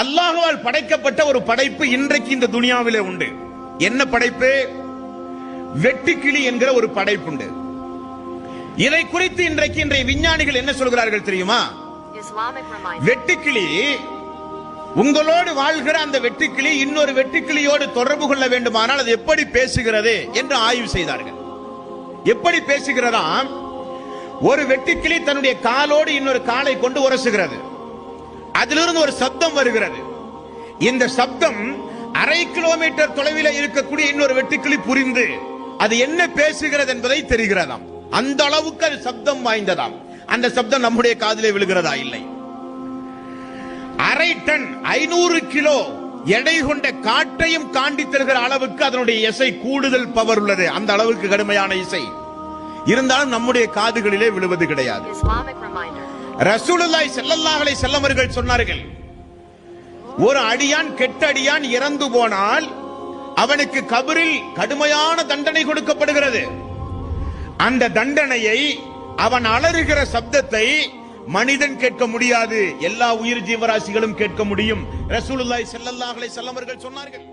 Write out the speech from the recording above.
அல்லாஹுவால் படைக்கப்பட்ட ஒரு படைப்பு இன்றைக்கு இந்த துனியாவிலே உண்டு. என்ன படைப்பு? வெட்டுக்கிளி என்கிற ஒரு படைப்புண்டு. இதை குறித்து இன்றைக்கு இன்றைய விஞ்ஞானிகள் என்ன சொல்கிறார்கள் தெரியுமா. வெட்டுக்கிளி உங்களோடு வாழ்கிற அந்த வெட்டுக்கிளி இன்னொரு வெட்டுக்கிளியோடு தொடர்பு கொள்ள வேண்டுமானால் அது எப்படி பேசுகிறது என்று ஆய்வு செய்தார்கள். எப்படி பேசுகிறதாம்? ஒரு வெட்டுக்கிளி தன்னுடைய காலோடு இன்னொரு காலை கொண்டு உரசுகிறது. அதிலிருந்து ஒரு சப்தம் வருகிறது. இந்த சப்தம் அரை கிலோமீட்டர் தொலைவில் இருக்கக்கூடிய இன்னொரு வெட்டுக்கிளி புரிந்து அது என்ன பேசுகிறது என்பதை தெரிகிறதாம். அந்த அளவுக்கு அது சப்தம் வாய்ந்ததாம். அந்த சப்தம் நம்முடைய காதிலே விழுகிறதா? இல்லை. அரை டன் ஐநூறு கிலோ எடை கொண்ட காற்றையும் காண்டி தருகிற அளவுக்கு அதனுடைய இசை கூடுதல் பவர் உள்ளது. அந்த அளவுக்கு கடுமையான இசை. இருந்தாலும் நம்முடைய காதுகளிலே விழுவது கிடையாது. ரசூலுல்லாய் செல்லல்லாஹலை செல்லவர்கள் சொன்னார்கள் ஒரு அடியான் கெட்ட அடியான் இறந்து போனால் அவனுக்கு கபரில் கடுமையான தண்டனை கொடுக்கப்படுகிறது. அந்த தண்டனையை அவன் அலறுகிற சப்தத்தை மனிதன் கேட்க முடியாது எல்லா உயிர் ஜீவராசிகளும் கேட்க முடியும். ரசூலுல்லாய் செல்லல்லாஹலை செல்லவர்கள் சொன்னார்கள்.